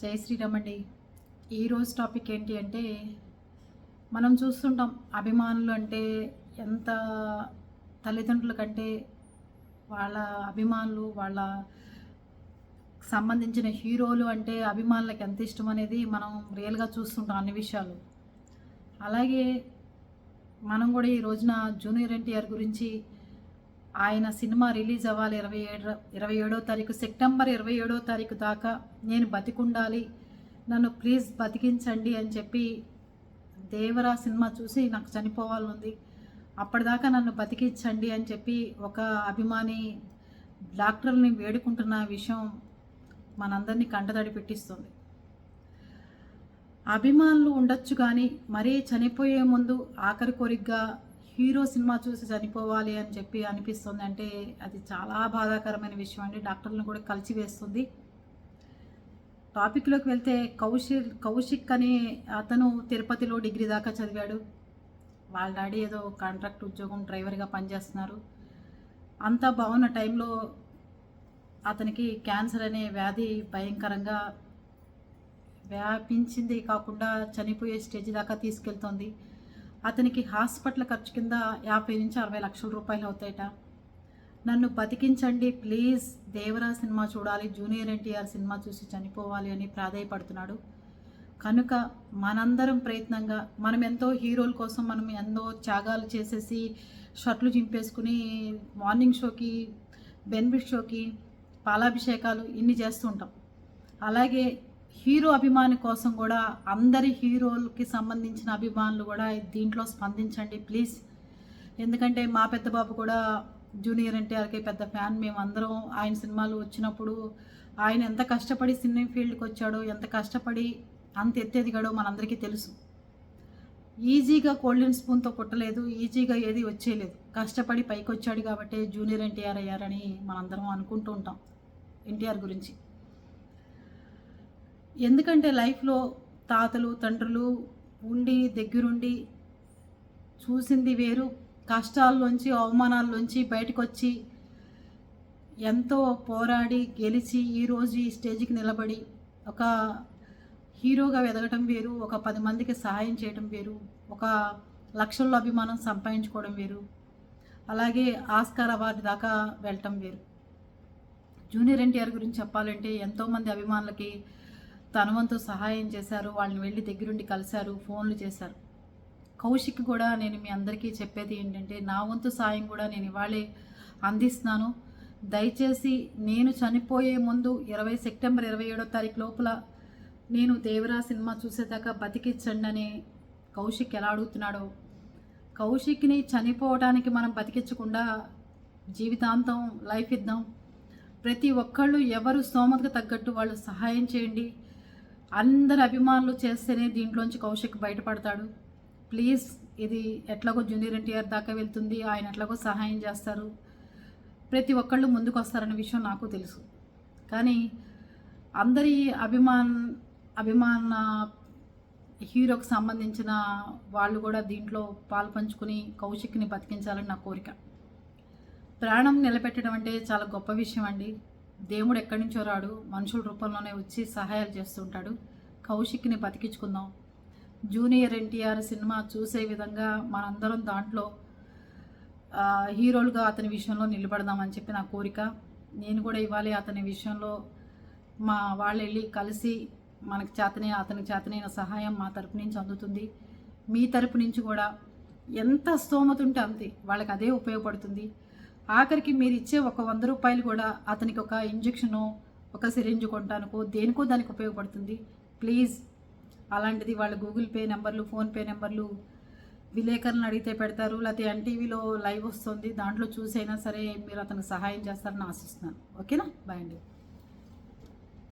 జై శ్రీరామ్ అండి ఈరోజు టాపిక్ ఏంటి అంటే మనం చూస్తుంటాం అభిమానులు అంటే ఎంత తల్లిదండ్రుల కంటే వాళ్ళ అభిమానులు వాళ్ళ సంబంధించిన హీరోలు అంటే అభిమానులకు ఎంత ఇష్టం అనేది మనం రియల్గా చూస్తుంటాం అన్ని విషయాలు. అలాగే మనం కూడా ఈ రోజున జూనియర్ ఎన్టీఆర్ గురించి ఆయన సినిమా రిలీజ్ అవ్వాలి ఇరవై ఏడు ఇరవై ఏడో తారీఖు సెప్టెంబర్ ఇరవై ఏడో తారీఖు దాకా నేను బతికుండాలి. నన్ను ప్లీజ్ బతికించండి అని చెప్పి దేవరా సినిమా చూసి నాకు చనిపోవాలనుంది. అప్పటిదాకా నన్ను బతికించండి అని చెప్పి ఒక అభిమాని డాక్టర్ని వేడుకుంటున్న విషయం మనందరినీ కంటతడి పెట్టిస్తుంది. అభిమానులు ఉండొచ్చు కానీ మరీ చనిపోయే ముందు ఆఖరి కోరికగా హీరో సినిమా చూసి చనిపోవాలి అని చెప్పి అనిపిస్తుంది అంటే అది చాలా బాధాకరమైన విషయం అండి. డాక్టర్లను కూడా కలిసి వేస్తుంది. టాపిక్లోకి వెళ్తే కౌశిక్ కౌశిక్ అనే అతను తిరుపతిలో డిగ్రీ దాకా చదివాడు. వాళ్ళ డాడీ ఏదో కాంట్రాక్ట్ ఉద్యోగం డ్రైవర్గా పనిచేస్తున్నారు. అంతా బాగున్న టైంలో అతనికి క్యాన్సర్ అనే వ్యాధి భయంకరంగా వ్యాపించింది కాకుండా చనిపోయే స్టేజ్ దాకా తీసుకెళ్తోంది. అతనికి హాస్పిటల్ ఖర్చు కింద యాభై నుంచి అరవై లక్షల రూపాయలు అవుతాయట. నన్ను బతికించండి ప్లీజ్. దేవరా సినిమా చూడాలి జూనియర్ ఎన్టీఆర్ సినిమా చూసి చనిపోవాలి అని ప్రాధాయపడుతున్నాడు. కనుక మనందరం ప్రయత్నంగా మనం ఎంతో హీరోల కోసం మనం ఎంతో త్యాగాలు చేసేసి షర్ట్లు చింపేసుకుని మార్నింగ్ షోకి బెనిఫిట్ షోకి పాలాభిషేకాలు ఇన్ని చేస్తుంటాం అలాగే హీరో అభిమాని కోసం కూడా అందరి హీరోలకి సంబంధించిన అభిమానులు కూడా దీంట్లో స్పందించండి ప్లీజ్. ఎందుకంటే మా పెద్ద బాబు కూడా జూనియర్ ఎన్టీఆర్కి పెద్ద ఫ్యాన్. మేము అందరం ఆయన సినిమాలు వచ్చినప్పుడు ఆయన ఎంత కష్టపడి సినీ ఫీల్డ్కి వచ్చాడో ఎంత కష్టపడి అంత ఎత్తెదిగాడో మనందరికీ తెలుసు. ఈజీగా గోల్డెన్ స్పూన్తో కొట్టలేదు ఈజీగా ఏది వచ్చేయలేదు. కష్టపడి పైకి వచ్చాడు కాబట్టి జూనియర్ ఎన్టీఆర్ అయ్యారని మనందరం అనుకుంటూ ఉంటాం ఎన్టీఆర్ గురించి. ఎందుకంటే లైఫ్లో తాతలు తండ్రులు ఉండి దగ్గరుండి చూసింది వేరు. కష్టాల్లోంచి అవమానాల్లోంచి బయటకు వచ్చి ఎంతో పోరాడి గెలిచి ఈరోజు ఈ స్టేజ్కి నిలబడి ఒక హీరోగా ఎదగటం వేరు ఒక పది మందికి సహాయం చేయడం వేరు ఒక లక్షల్లో అభిమానం సంపాదించుకోవడం వేరు అలాగే ఆస్కార్ అవార్డు దాకా వెళ్ళటం వేరు. జూనియర్ ఎన్టీఆర్ గురించి చెప్పాలంటే ఎంతోమంది అభిమానులకి తన వంతు సహాయం చేశారు వాళ్ళని వెళ్ళి దగ్గరుండి కలిశారు ఫోన్లు చేశారు. కౌశిక్ కూడా నేను మీ అందరికీ చెప్పేది ఏంటంటే నా వంతు సాయం కూడా నేను ఇవాళే అందిస్తున్నాను. దయచేసి నేను చనిపోయే ముందు ఇరవై సెప్టెంబర్ ఇరవై ఏడో తారీఖు లోపల నేను దేవరా సినిమా చూసేదాకా బతికించండి అని కౌశిక్ ఎలా అడుగుతున్నాడో. కౌశిక్ని చనిపోవడానికి మనం బతికించకుండా జీవితాంతం లైఫ్ ఇద్దాం. ప్రతి ఒక్కళ్ళు ఎవరు స్తోమతకు తగ్గట్టు వాళ్ళు సహాయం చేయండి. అందరు అభిమానులు చేస్తేనే దీంట్లోంచి కౌశిక్ బయటపడతాడు. ప్లీజ్ ఇది ఎట్లాగో జూనియర్ ఎన్టీఆర్ దాకా వెళ్తుంది. ఆయన ఎట్లాగో సహాయం చేస్తారు. ప్రతి ఒక్కళ్ళు ముందుకు వస్తారనే విషయం నాకు తెలుసు. కానీ అందరి అభిమాన్ అభిమాన హీరోకి సంబంధించిన వాళ్ళు కూడా దీంట్లో పాల్పంచుకుని కౌశిక్ని బతికించాలని నా కోరిక. ప్రాణం నిలబెట్టడం అంటే చాలా గొప్ప విషయం అండి. దేవుడు ఎక్కడి నుంచో రాడు మనుషుల రూపంలోనే వచ్చి సహాయాలు చేస్తుంటాడు. కౌశిక్ని బతికించుకుందాం. జూనియర్ ఎన్టీఆర్ సినిమా చూసే విధంగా మనందరం దాంట్లో హీరోలుగా అతని విషయంలో నిలబడదామని చెప్పి నా కోరిక. నేను కూడా ఇవ్వాలి అతని విషయంలో మా వాళ్ళు వెళ్ళి కలిసి మనకి చేతనే అతనికి చేతనైన సహాయం మా తరపు నుంచి అందుతుంది. మీ తరపు నుంచి కూడా ఎంత స్తోమత ఉంటే అంతే వాళ్ళకి అదే ఉపయోగపడుతుంది. ఆఖరికి మీరు ఇచ్చే ఒక వంద రూపాయలు కూడా అతనికి ఒక ఇంజెక్షను ఒక సిరింజ్ కొంటానుకో దేనికో దానికి ఉపయోగపడుతుంది. ప్లీజ్ అలాంటిది వాళ్ళ గూగుల్ పే నెంబర్లు ఫోన్పే నెంబర్లు విలేకరులను అడిగితే పెడతారు. లేకపోతే ఎన్టీవీలో లైవ్ వస్తుంది. దాంట్లో చూసైనా సరే మీరు అతనికి సహాయం చేస్తారని ఆశిస్తున్నాను. ఓకేనా? బాయ్ అండి.